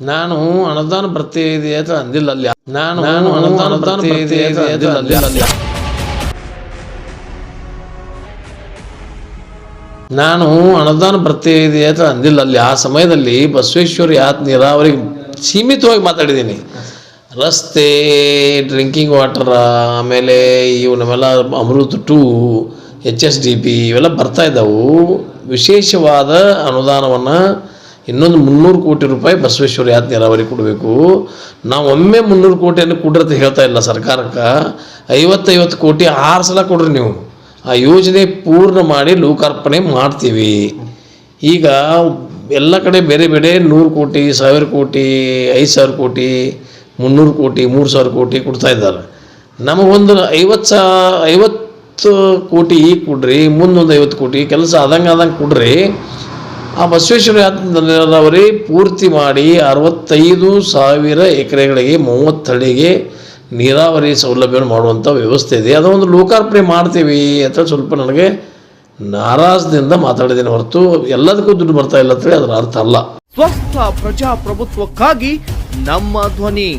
ನಾನು ಅನುದಾನ ಬರ್ತಾ ಇದೆ ಅಂತ ಅಂದಿಲ್ಲ ಅಲ್ಲಿ ನಾನು ನಾನು ಅನುದಾನ ಬರ್ತಾ ಇದೆ ಅಂತ ಅಂದಿಲ್ಲ ಅಲ್ಲಿ ನಾನು ಅನುದಾನ ಬರ್ತಾ ಇದೆ ಅಂತ ಅಂದಿಲ್ಲ ಅಲ್ಲಿ ಆ ಸಮಯದಲ್ಲಿ ಬಸವೇಶ್ವರ ಯಾತ್ ನೀರಾವರಿ ಸೀಮಿತವಾಗಿ ಮಾತಾಡಿದ್ದೀನಿ. ರಸ್ತೆ ಡ್ರಿಂಕಿಂಗ್ ವಾಟರ್ ಆಮೇಲೆ ಇವು ನಮ್ಮೆಲ್ಲ Amrut two H S D P ಇವೆಲ್ಲ ಬರ್ತಾ ಇದ್ದಾವೆ. ವಿಶೇಷವಾದ ಅನುದಾನವನ್ನು ಇನ್ನೊಂದು ಮುನ್ನೂರು ಕೋಟಿ ರೂಪಾಯಿ ಬಸವೇಶ್ವರ ಯಾತ್ ನೀರಾವರಿ ಕೊಡಬೇಕು. ನಾವು ಒಮ್ಮೆ ಮುನ್ನೂರು ಕೋಟಿಯನ್ನು ಕೊಡ್ರಿ ಅಂತ ಹೇಳ್ತಾ ಇಲ್ಲ ಸರ್ಕಾರಕ್ಕೆ. ಐವತ್ತೈವತ್ತು ಕೋಟಿ ಆರು ಸಲ ಕೊಡ್ರಿ ನೀವು. ಆ ಯೋಜನೆ ಪೂರ್ಣ ಮಾಡಿ ಲೋಕಾರ್ಪಣೆ ಮಾಡ್ತೀವಿ. ಈಗ ಎಲ್ಲ ಕಡೆ ಬೇರೆ ಬೇರೆ ನೂರು ಕೋಟಿ, ಸಾವಿರ ಕೋಟಿ, ಐದು ಸಾವಿರ ಕೋಟಿ, ಮುನ್ನೂರು ಕೋಟಿ, ಮೂರು ಸಾವಿರ ಕೋಟಿ ಕೊಡ್ತಾ ಇದ್ದಾರೆ. ನಮಗೊಂದು ಐವತ್ತು ಸಾ, ಐವತ್ತು ಕೋಟಿ ಈಗ ಕೊಡ್ರಿ, ಮುಂದೊಂದು ಐವತ್ತು ಕೋಟಿ, ಕೆಲಸ ಆದಂಗೆ ಆದಂಗೆ ಕೊಡ್ರಿ. ಆ ಬಸವೇಶ್ವರ ಯಾತ್ರೆಯವರೇ ಪೂರ್ತಿ ಮಾಡಿ ಅರವತ್ತೈದು ಸಾವಿರ ಎಕರೆಗಳಿಗೆ, ಮೂವತ್ತಡಿಗೆ ನೀರಾವರಿ ಸೌಲಭ್ಯವನ್ನು ಮಾಡುವಂಥ ವ್ಯವಸ್ಥೆ ಇದೆ. ಅದೊಂದು ಲೋಕಾರ್ಪಣೆ ಮಾಡ್ತೀವಿ ಅಂತ ಸ್ವಲ್ಪ ನನಗೆ ನಾರಾಜದಿಂದ ಮಾತಾಡಿದ್ದೀನಿ ಹೊರತು ಎಲ್ಲದಕ್ಕೂ ದುಡ್ಡು ಬರ್ತಾ ಇಲ್ಲ ಅಂತೇಳಿ ಅದರ ಅರ್ಥ ಅಲ್ಲ. ಸ್ವಸ್ಥ ಪ್ರಜಾಪ್ರಭುತ್ವಕ್ಕಾಗಿ ನಮ್ಮ ಧ್ವನಿ.